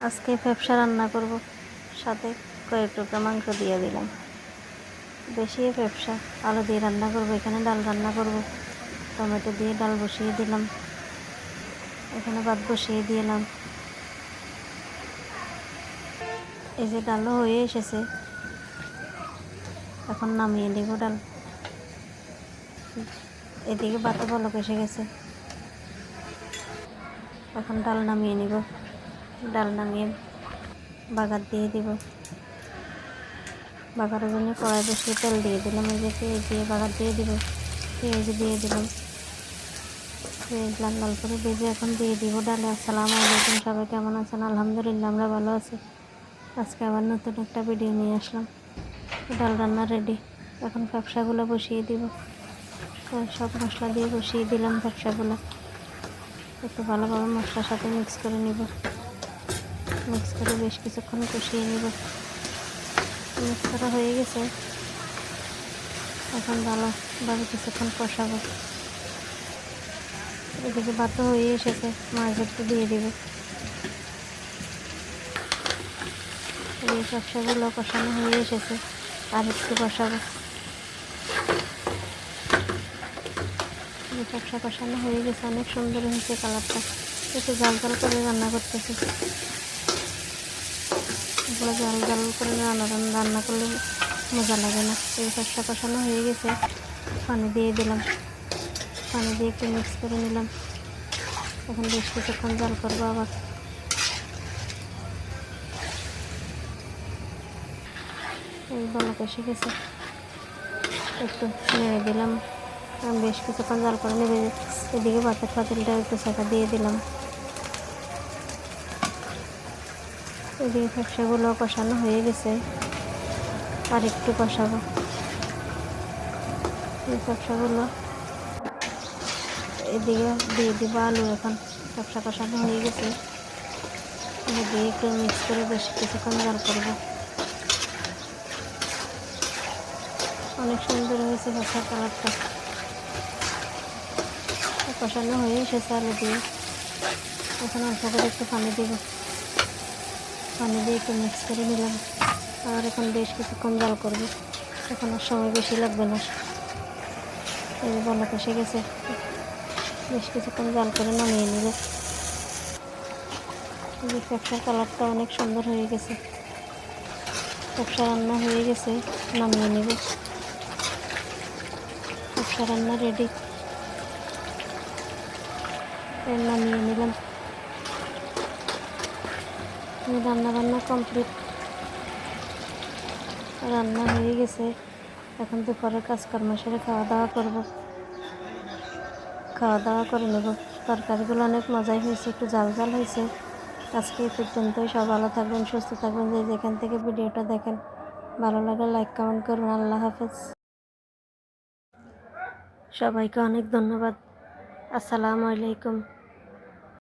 আজকে ফ্যাপসা রান্না করব। সাথে কয়েক টুকরা মাংস দিয়ে দিলাম। বেশি ফ্যাপসা আলু দিয়ে রান্না করব। এখানে ডাল রান্না করব। টমেটো দিয়ে ডাল বসিয়ে দিলাম। এখানে ভাত বসিয়ে দিলাম। এই যে ডালও হয়ে এসেছে। এখন নামিয়ে দেবো ডাল। এদিকে ভাতও বলক এসে গেছে। এখন ডাল নামিয়ে নিব। ডাল নামিয়ে বাগার দিয়ে দিব। বাগারের জন্য কড়াই বসিয়ে তেল দিয়ে দিলাম, এই যে পেঁয়াজ দিয়ে বাগার দিয়ে দিব। পেঁয়াজ দিয়ে দিলাম। পেঁয়াজ লাল লাল করে ভেজে এখন দিয়ে দিব ডালে। আসসালামু আলাইকুম সবাই, কেমন আছেন? আলহামদুলিল্লাহ, আমরা ভালো আছি। আজকে আবার নতুন একটা ভিডিও নিয়ে আসলাম। ডাল রান্না রেডি এখন ব্যবসাগুলো বসিয়ে দিব। সব মশলা দিয়ে বসিয়ে দিলাম ব্যবসাগুলো। একটু ভালোভাবে মশলার সাথে মিক্স করে নিব। মিক্স করে বেশ কিছুক্ষণ কষিয়ে নিব। মিক্স করা হয়ে গেছে। এখন ভালোভাবে কিছুক্ষণ কষাবো। এদিকে ভাতও হয়ে এসেছে মাছ একটু দিয়ে দিব। এই ব্যবসাগুলো কষানো হয়ে এসেছে, আর একটু কষাবো। ব্যবসা কষানো হয়ে গেছে, অনেক সুন্দর হয়েছে কালারটা। একটু জাল জাল করে রান্না করতেছি। এগুলো জাল জাল করে রান্না রান্না করলে মজা লাগে না। এই ব্যবসা কষানো হয়ে গেছে। পানি দিয়ে দিলাম। পানি দিয়ে একটু মিক্স করে নিলাম। এখন বেশ কিছুক্ষণ জাল করব আবার। এই বলক এসে গেছে একটু নেড়ে দিলাম। বেশ কিছুক্ষণ জাল করে নেবে এদিকে ভাতের পাতিলটা একটু সেকা দিয়ে দিলাম। এদিকে ব্যবসাগুলো কষানো হয়ে গেছে। আর একটু কষাবো। এই ব্যবসাগুলো এদিকে দিয়ে দিব আলু এখন। ব্যবসা কষানো হয়ে গেছে। দিয়ে একটু মিক্স করে বেশ কিছুক্ষণ জাল করব। অনেক সুন্দর হয়েছে ব্যবসার কালারটা। কষানো হয়ে এসেছে আলু দিয়ে। এখন অল্প করে একটু পানি দিব। পানি দিয়ে একটু মিক্স করে নিলাম। আর এখন বেশ কিছুক্ষণ জাল করব। এখন আর সময় বেশি লাগবে না। এই যে বলক এসে গেছে। বেশ কিছুক্ষণ জাল করে নামিয়ে নিব। এই ব্যবসার কালারটা অনেক সুন্দর হয়ে গেছে। ব্যবসা রান্না হয়ে গেছে, নামিয়ে নিব। ব্যবসা রান্না রেডি নামিয়ে নিলাম। রান্না বান্না কমপ্লিট রান্না হয়ে গেছে। এখন দুপুরের কাজকর্ম সেরে খাওয়া দাওয়া করব। খাওয়া দাওয়া করে নেব। তরকারিগুলো অনেক মজাই হয়েছে, একটু জাল জাল হয়েছে। আজকে এই পর্যন্তই। সব ভালো থাকবেন, সুস্থ থাকবেন। যে যেখান থেকে ভিডিওটা দেখেন, ভালো লাগলে লাইক কমেন্ট করুন আল্লাহ হাফেজ। সবাইকে অনেক ধন্যবাদ। আসসালামু আলাইকুম।